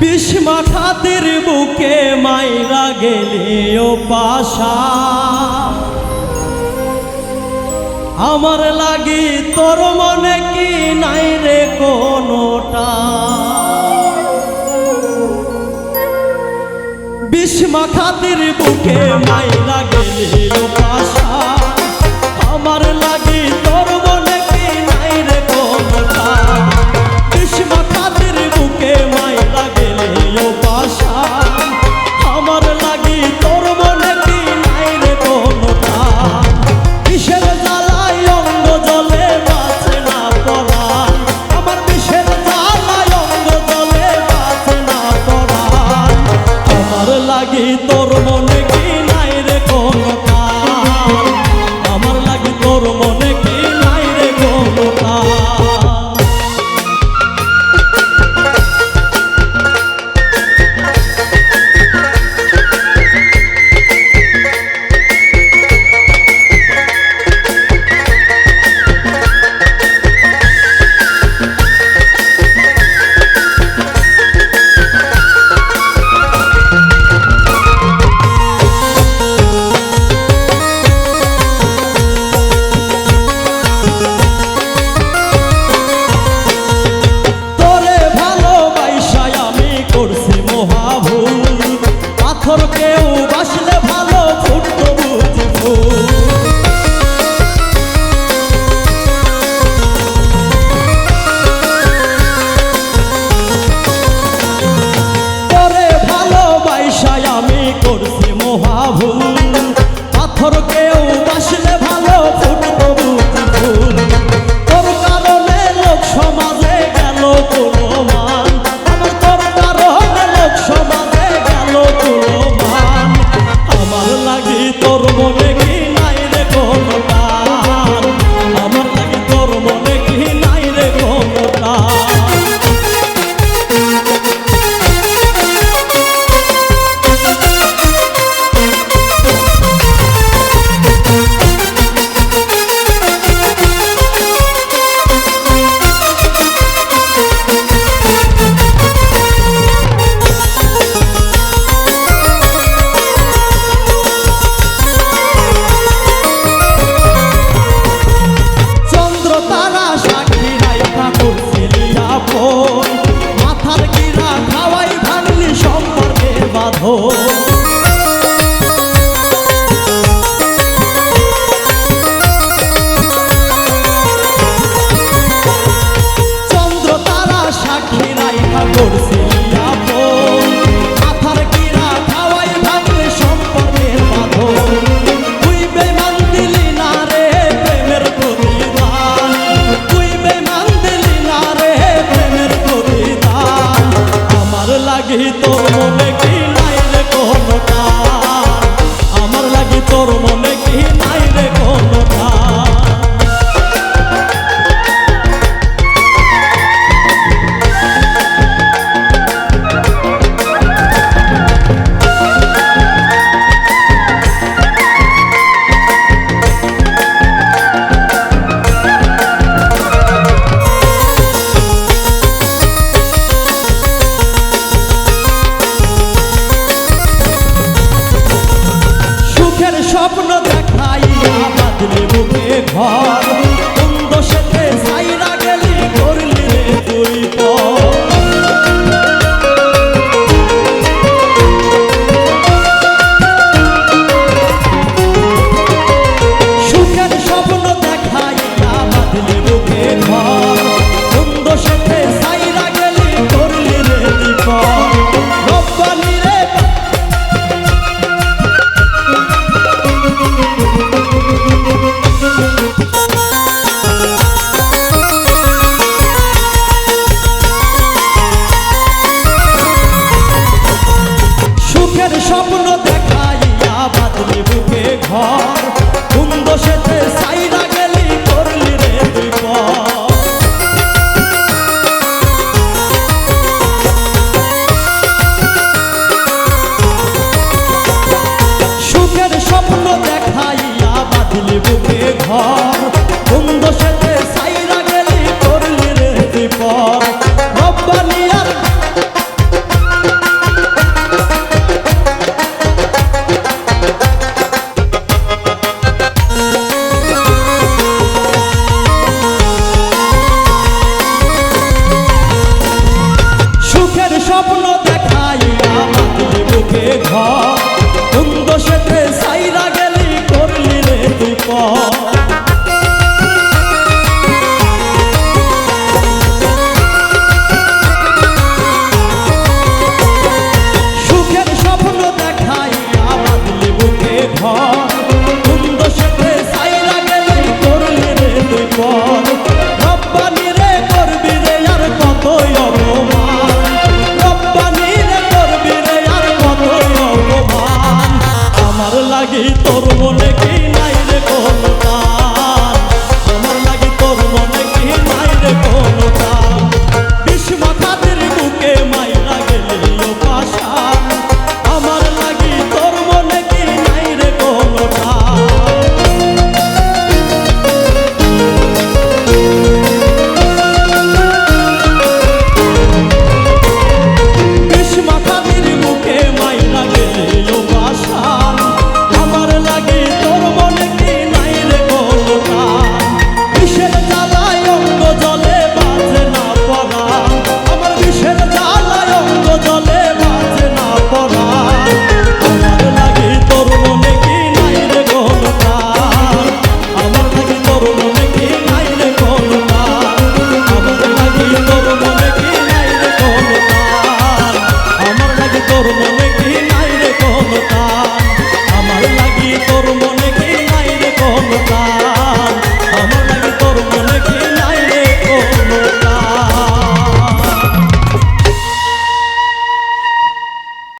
বিষ মাথাতের বুকে মাইরা গেলেও পাশা। আমার লাগি তোর মনে কি নাই রে কোনোটা? বিষ মাথাতের বুকে মাইরা গেলেও পাথর কেউ বাসলে বুকে ঘর। কোনো